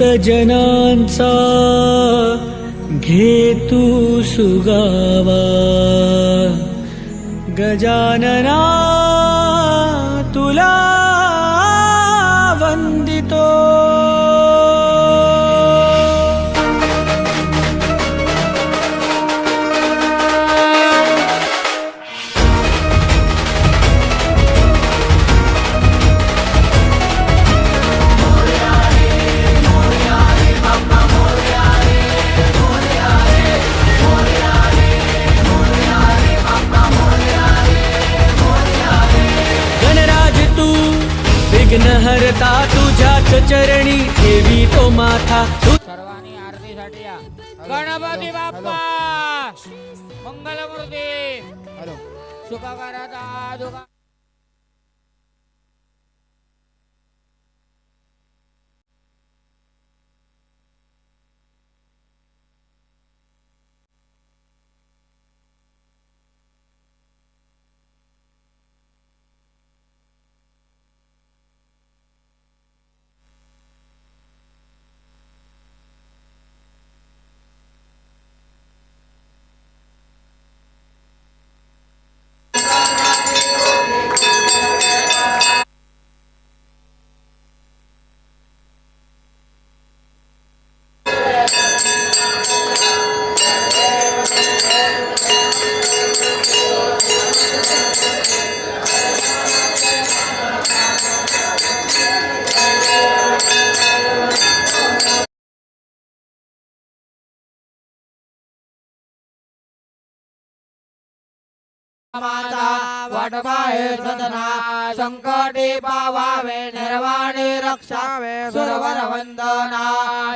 भक्तजनांचा घे सुगावा. गजानना तुला चरणी ठेवी तो माथा. सर्वांनी आरतीसाठी या. गणपती बाप्पा! मंगलमूर्ती! सुखकराचा दुखा माता वटवाहे सदना संकटी पावावे निर्वाणे रक्षावे सुरवर वंदना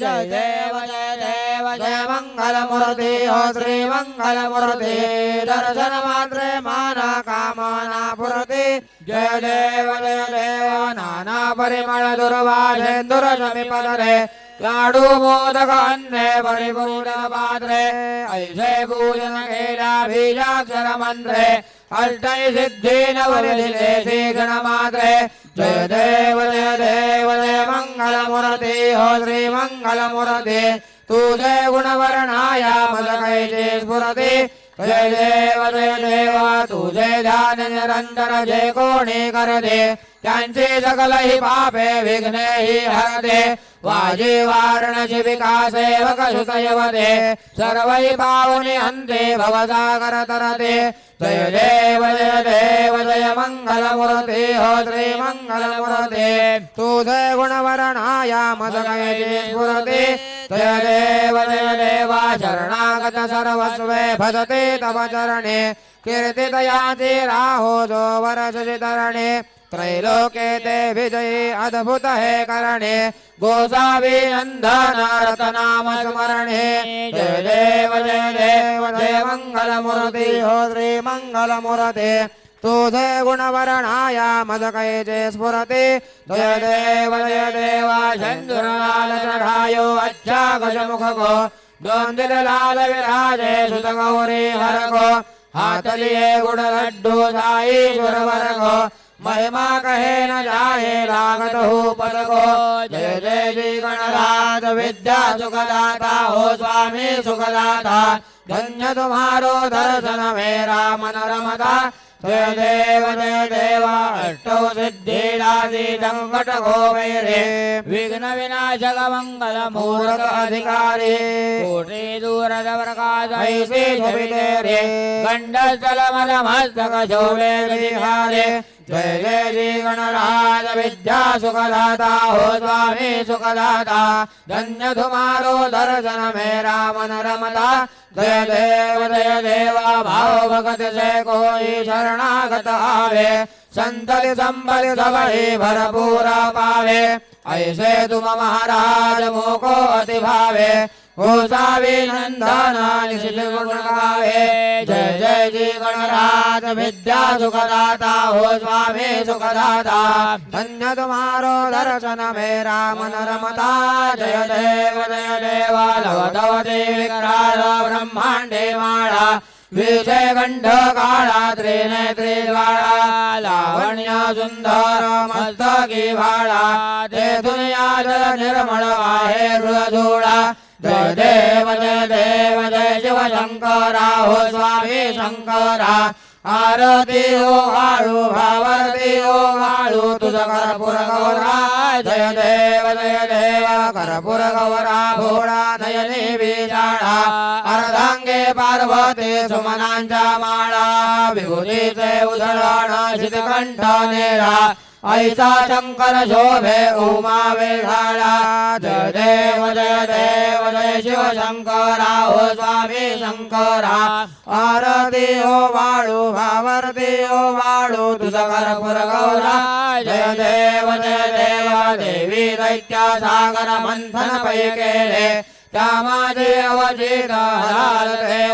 जय देव जय देव जय मंगल मूर्ती हो श्री मंगल मूर्ती दर्शन मात्रे माना कामना पुरती। जय देव जय देव नाना परिमळ दुर्वाधेंदुर पदरे। लाडू मोदकान्ने परिपूर्ण पात्रे ऐसे पूजन केला मन्त्रे अष्टै सिद्धि नवरिधिले श्री मात्रे जय देव जय देव जय मंगल हो श्री तू जय गुणवर्णाया मदकैचे स्फुरती। जय देव जय देवा तुझे ध्यान निरन्तर जय कोणी करदे त्यांचे सकल हि पापे विघ्ने हि हरते. वाजी वारण शिविका सुतयवते सर्वै पावनी हन्ते भवसागर तरते. जय देव जय देव जय मंगल मूर्ती हो श्री मंगल मूर्ती तुझे गुणवर्णाया स्फुरते. जय देव जय देवा शरणागत सर्वस्वे भजते तव चरणे. कीर्तितयाति राहो जो वरसुचितरणे त्रैलोके ते विजयी अद्भुत हे करणे। गोसावी नंदनारत नाम स्मरणे जय देव जय देव जय मंगल मूर्ती हो श्री मंगल मूर्ती तुझे गुणवर्णाया मदकैचे स्फुरते। जय देव जय देवा चंद्रलाल चढ़ायो अच्छा गजमुख गो दोंदिल लाल विराजे सुत गौरी हर गो हातलिये गुण लड्डू साई सुरवर गो महिमा कहे न जाए लागत हो पद को जय जय श्री गणराज विद्या सुखदाता हो स्वामी सुखदाता। धन्य तुम्हारो दर्शन मेरा मन रमता जय देव जय देवा अष्टौ सिद्धिरादि संकट विघ्नविनाशक मेरे विघ्न विनाशक कोटि रे शोभे विहारे जय जय श्री गणराज विद्या सुखदाता हो स्वामी सुखदाता धन्य धुमारो दर्शन मेरा मन रमता जय देव जय देवा भाव भगत से कोई शरणागत आवे। संतति संबल सब ही भरपूर पावे। ऐसे तुम महाराज मोको अति भावे। गोसावी नंदना निशिल जय जय जी गणराज विद्या सुखदाता। हो स्वामी सुखदाता। धन्य तुम्हारो दर्शन मेरा राम नरमता। जय देव जय देव। लव तव देवी ब्रह्मांडे माळा। विजय कंठ काळा त्रिनेत्री ज्वाळा लावण्य सुंदर मस्तकी भाळा। ते दुनिया जल निर्मळ आहे हृदोळा जय देव जय देव जय शिव शंकरा हो स्वामी शंकरा। आरती हो ओ वाळू भावरती ओ हो वाळू तुझ कर्पूर गौरा। जय देव जय देव कर्पूर गौरा भोळा नयनी विजाळा अर्धांगे पार्वती सुमनांच्या माळा। विभूतीचे उधळण शितकंठ नेळा। ऐसा शंकर शोभे उमा वेळाळा जय देव जय देव जय शिव शंकरा हो स्वामी शंकरा। आरती हो वाळू भावरती हो वाळू तुझ कर्पूर गौरा। जय देव जय देव देवी दैत्या सागर मंथन पै केले त्या माझे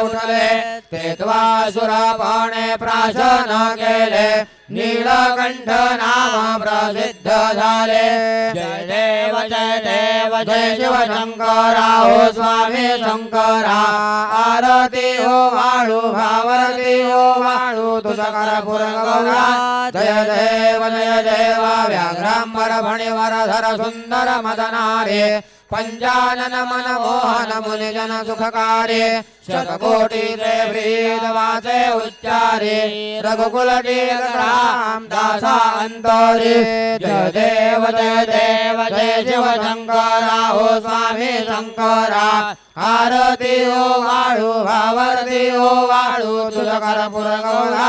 उठले ते त्वासुरपणे प्राशन केले नीलकंठ नाम प्रसिद्ध झाले। जय देव जय देव जय शिव शंकरा हो स्वामी शंकरा। आरती हो वाळू भावरती हो वाळू तुझ पुरगौरा। जय देव जय देवा व्याघ्रांबर भणिवर धर सुंदर मदनारे। पंचानन मन मुनिजन सुखकारे शतकोटीचे उच्चारे। रघुकुल दासा अंतरे जय देव जय देव जय शिव शंकरा हो स्वामी शंकरा आरती ओ वाळू भावरती ओ वाळू। तुझकर पुरगौरा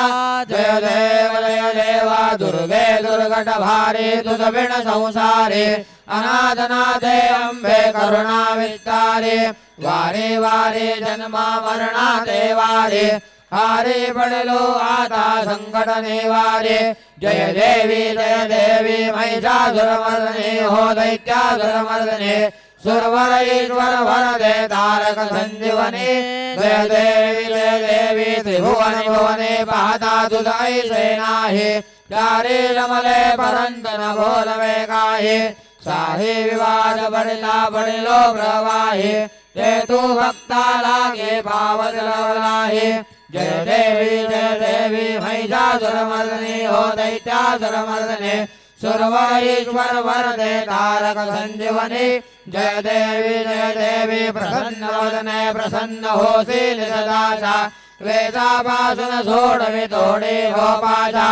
जय देव जय देवा। दुर्गे दुर्गट भारे तुझ विण संसारे। अनाथनाथे अंबे करुणा विस्तारे वारे वारे जन्मा मरणा वारे हारे पडलो आता संकट वारे। जय देवी जय देवी महिषासुरमर्दने हो दैत्यासुरमर्दने सुरवर ईश्वर वरदे तारक संजीवने। जय देवी जय देवी त्रिभुवन भुवने पाहता तुझाई सेनाहे। चारे रमले परंत न बोलवे काहे। साहे विवाद बडला बडलो प्रवाहे। ते तू भक्ता लागे पावत लाहे जय देवी जय देवी महिषासुरमर्दने हो दैत्यासुरमर्दने। सुरवर ईश्वर वरदे तारक संजीवने। जय देवी जय देवी प्रसन्न वदने प्रसन्न होसी निदाशा वेदापासून सोडवी तोडे हो गोपाशा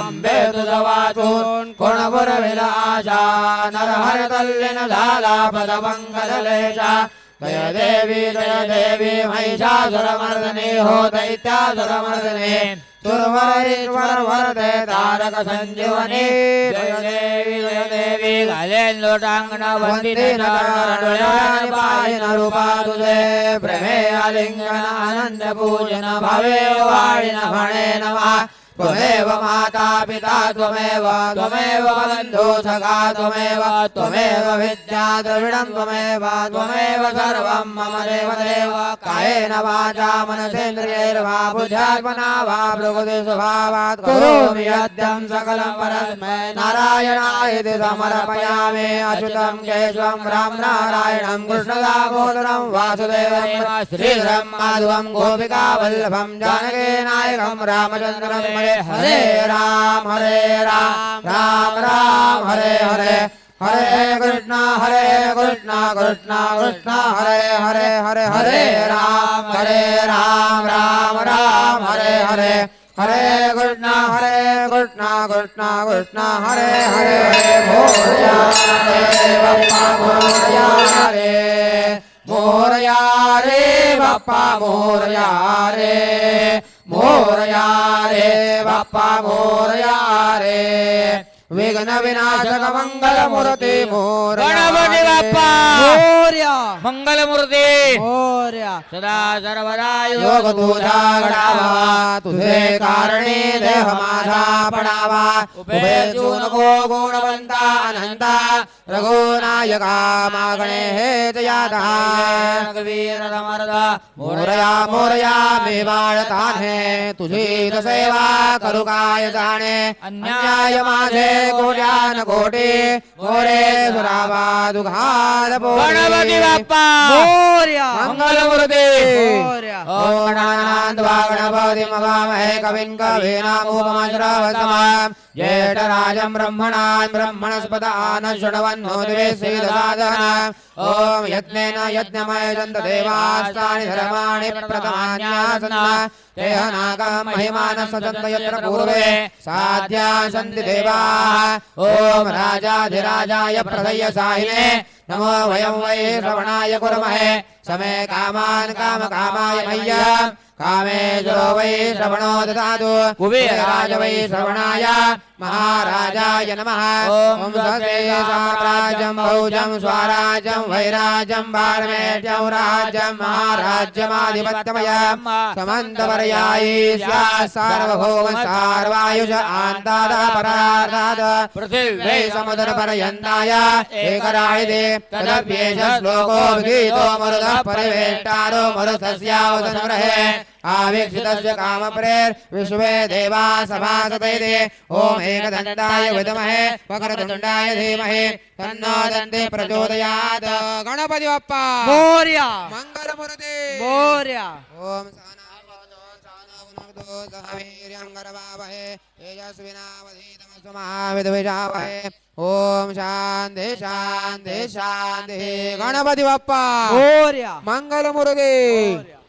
अंबे तुझ वाचून कोण पुरविल आशा। नरहर तल्लीन झाला पदपंकजलेशा जय देवी जय देवी महिषासुरमर्दने हो दैत्यासुरमर्दने सुरवरेश्वर वरदे तारक संजीवनी जय देवी जय देवी घालेन लोटांगण वंदित पायन रूपा तुझे प्रेमे आलिंगन आनंद पूजन भावे वाळिन फणे नमा त्वमेव माता पिता त्वमेव त्वमेव बन्धु सखा त्वमेव त्वमेव विद्या द्रविडं त्वमेव त्वमेव सर्वं मम देव देव कायेन वाचा मनसेन्द्रियैर्वा बुद्ध्यात्मना वा प्रकृति स्वभावात् करोमि यद्यं सकलं परस्मै। नारायणायति समर्पयामि अच्युतं केशवं राम नारायणं कृष्णदामोदरं वासुदेवं श्रीधरं माधवं गोपिका वल्लभं जानकी नायकं रामचन्द्रं हरे हरे राम हरे राम राम राम हरे हरे। हरे कृष्ण हरे कृष्ण कृष्ण कृष्ण। हरे हरे हरे हरे राम हरे राम राम राम हरे हरे। हरे कृष्ण हरे कृष्ण कृष्ण कृष्ण। हरे हरे हरे मोरया रे बाप्पा मोरया रे मोरया रे बाप्पा मोरया रे मोरया रे बाप्पा मोरया रे विघ्न विनाशक मंगल मूर्ती मोर गणपती बाप्पा! मोर्या मंगलमूर्ती! मोर्या! सदा सर्वदा योग तुझा घडावा तुझे कारणे देह माझा पडावा उभे नको गुणवंता अनंता रघुनायका मागणे वीर समर्थ मोरया मोरया मी बाळताने तुझी सेवा करू काय जाणे अन्याय माझे कोट्यान कोटी मोरे सुरावादुघाल गणपती बाप्पा! मोर्या। मंगलमूर्ती! मोरया. ओम कविं कवीनामुपमश्रवसमाम् ज्येष्ठराजम् ब्रह्मणान् ब्रह्मणस्पद आन शृण्वन्नो दिवे श्रीदसादन ॐ यज्ञेन यज्ञमय दन्तदेवास्तानि धर्माणि प्रथमान्यासन। तेह नागाम् महिमानसदन्त यत्र पूर्वे साध्या सन्ति देवाः। ॐ राजाधिराजाय प्रदय्य साहिने। नमो वयं वै श्रवणाय कुर्महे। समे कामान् कामकामाय मह्यम्। कामेश्वरो वै श्रवणो ददातु कुबेरराज वै श्रवणाय महाराजाय नमः ॐ स्वस्ते साम्राज्यं भौजं स्वराज्यं वैराज्यं पारमेट्यं राज्यं महाराज्यमाधिपत्यमयम् समन्तपर्यायी स्यात् सार्वभौम सार्वायुष आन्तादापरार्धात् पृथिव्यै वै समुद्रपर्यन्ताय एकरायिते तदप्येष श्लोको विगीतो मरुदः परिवेष्टारो मरुतस्यावसंग्रहे आवीक्षितस्य कामप्रेर् विश्वे देवा सभासतैते ॐ एकदन्ताय विद्महे वक्रतुण्डाय धीमहि। तन्नो दन्ति प्रचोदयात्। गणपति बप्पा! मोर्या मङ्गलमूर्ते मोर्या ॐ ॐ शान्ति शान्ति शान्तिः। गणपति बप्पा! मोर्या मंगलमूर्ती!